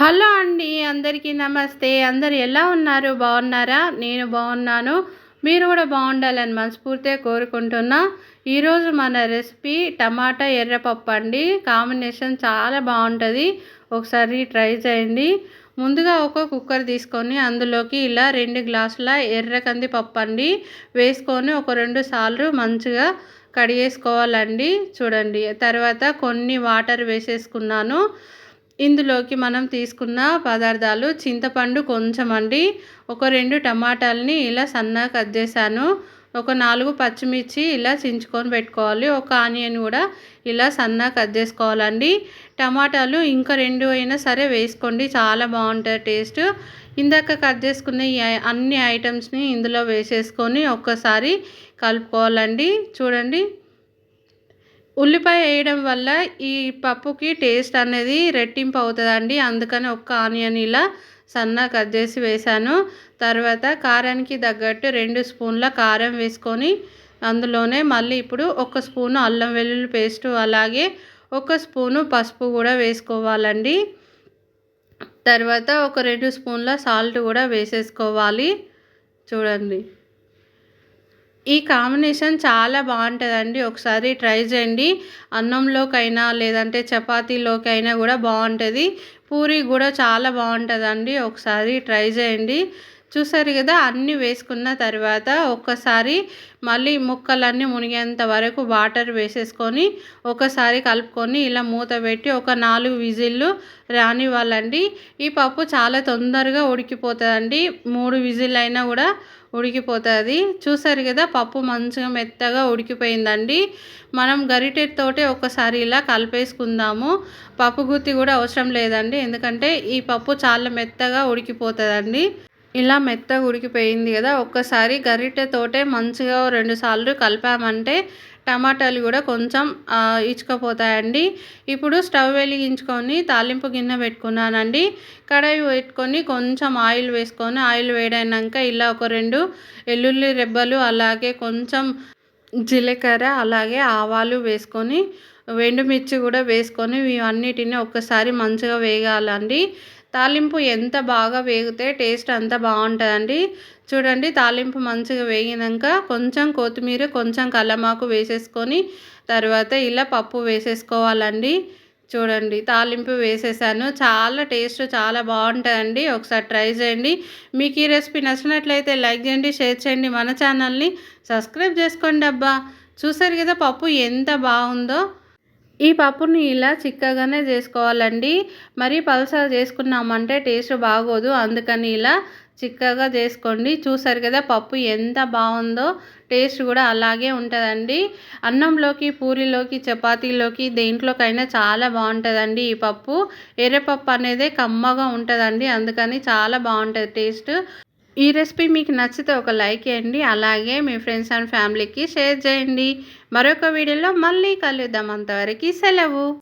Hello అండి అందరికీ నమస్తే. అందరు ఎలా ఉన్నారు? బాగున్నారా? నేను బాగున్నాను. మీరు కూడా బాగుండాలని మనస్ఫూర్తిగా కోరుకుంటున్నా. ఈరోజు మన రెసిపీ టమాటా ఎర్రపప్పు అండి. కాంబినేషన్ చాలా బాగుంటుంది. ఒకసారి ట్రై చేయండి. ముందుగా ఒక కుక్కర్ తీసుకొని అందులోకి ఇలా రెండు గ్లాసుల ఎర్రకంది పప్పు అండి. వేసుకొని ఒక రెండు సార్లు మంచిగా కడిగేసుకోవాలండి. చూడండి. తర్వాత కొన్ని వాటర్ వేసేసుకున్నాను. ఇందులోకి మనం తీసుకున్న పదార్థాలు చింతపండు కొంచెం అండి. ఒక రెండు టమాటాలని ఇలా సన్నగా కట్ చేశాను. ఒక నాలుగు పచ్చిమిర్చి ఇలా చించుకొని పెట్టుకోవాలి. ఒక ఆనియన్ కూడా ఇలా సన్నగా కట్ చేసుకోవాలండి. టమాటాలు ఇంకా రెండు అయినా సరే వేసుకోండి. చాలా బాగుంటుంది టేస్ట్. ఇందాక కట్ చేసుకున్న ఈ అన్ని ఐటమ్స్ని ఇందులో వేసేసుకొని ఒక్కసారి కలుపుకోవాలండి. చూడండి. ఉల్లిపాయ వేయడం వల్ల ఈ పప్పుకి టేస్ట్ అనేది రెట్టింపు అవుతుందండి. అందుకని ఒక్క ఆనియన్ ఇలా సన్న కట్ చేసి వేసాను తర్వాత కారానికి తగ్గట్టు రెండు స్పూన్ల కారం వేసుకొని అందులోనే మళ్ళీ ఇప్పుడు ఒక స్పూను అల్లం వెల్లుల్లి పేస్టు అలాగే ఒక స్పూను పసుపు కూడా వేసుకోవాలండి. తర్వాత ఒక రెండు స్పూన్ల సాల్ట్ కూడా వేసేసుకోవాలి. చూడండి. ఈ కాంబినేషన్ చాలా బాగుంటుందండి. ఒకసారి ట్రై చేయండి. అన్నంలోకైనా లేదంటే చపాతీలోకైనా కూడా బాగుంటుంది. పూరి కూడా చాలా బాగుంటుందండి. ఒకసారి ట్రై చేయండి. చూసారు కదా అన్నీ వేసుకున్న తర్వాత ఒక్కసారి మళ్ళీ ముక్కలన్నీ మునిగేంత వరకు వాటర్ వేసేసుకొని ఒకసారి కలుపుకొని ఇలా మూత పెట్టి ఒక నాలుగు విజిల్లు రానివ్వాలండి. ఈ పప్పు చాలా తొందరగా ఉడికిపోతుందండి. మూడు విజిల్ అయినా కూడా ఉడికిపోతుంది. చూసారు కదా పప్పు మంచిగా మెత్తగా ఉడికిపోయిందండి. మనం గరిటెతోటే ఒకసారి ఇలా కలిపేసుకుందాము. పప్పు గుత్తి కూడా అవసరం లేదండి. ఎందుకంటే ఈ పప్పు చాలా మెత్తగా ఉడికిపోతుందండి. ఇలా మెత్తగా ఉడికిపోయింది కదా ఒక్కసారి గరిటెతోటే మంచిగా రెండు సార్లు కలిపామంటే టమాటాలు కూడా కొంచెం ఇచ్చుకపోతాయండి. ఇప్పుడు స్టవ్ వెలిగించుకొని తాలింపు గిన్నె పెట్టుకున్నానండి. కడాయి పెట్టుకొని కొంచెం ఆయిల్ వేసుకొని ఆయిల్ వేడైనాక ఇలా ఒక రెండు ఎల్లుల్లి రెబ్బలు అలాగే కొంచెం జీలకర్ర అలాగే ఆవాలు వేసుకొని ఎండుమిర్చి కూడా వేసుకొని ఇవన్నిటిని ఒక్కసారి మంచిగా వేగాలండి. తాలింపు ఎంత బాగా వేగితే టేస్ట్ అంత బాగుంటుందండి. చూడండి తాలింపు మంచిగా వేగినాక కొంచెం కొత్తిమీర కొంచెం కల్లమాకు వేసేసుకొని తర్వాత ఇలా పప్పు వేసేసుకోవాలండి. చూడండి తాలింపు వేసేసాను. చాలా టేస్ట్ చాలా బాగుంటుందండి. ఒకసారి ట్రై చేయండి. మీకు ఈ రెసిపీ నచ్చినట్లయితే లైక్ చేయండి షేర్ చేయండి మన ఛానల్ని. సబ్స్క్రైబ్ చేసుకోండి అబ్బా. చూసారు కదా పప్పు ఎంత బాగుందో. ఈ పప్పుని ఇలా చిక్కగానే చేసుకోవాలండి. మరి పలసగా చేసుకున్నామంటే టేస్ట్ బాగోదు. అందుకని ఇలా చిక్కగా చేసుకోండి. చూసారు కదా పప్పు ఎంత బాగుందో టేస్ట్ కూడా అలాగే ఉంటుందండి. అన్నంలోకి పూరిలోకి చపాతీలోకి దేంట్లోకైనా చాలా బాగుంటుందండి ఈ పప్పు. ఎర్రపప్పు అనేది కమ్మగా ఉంటుందండి. అందుకని చాలా బాగుంటుంది టేస్ట్. ఈ రెసిపీ మీకు నచ్చితే ఒక లైక్ చేయండి. అలాగే మీ ఫ్రెండ్స్ అండ్ ఫ్యామిలీకి షేర్ చేయండి. మరొక వీడియోలో మళ్ళీ కలుద్దాం. అంతవరకు సెలవు.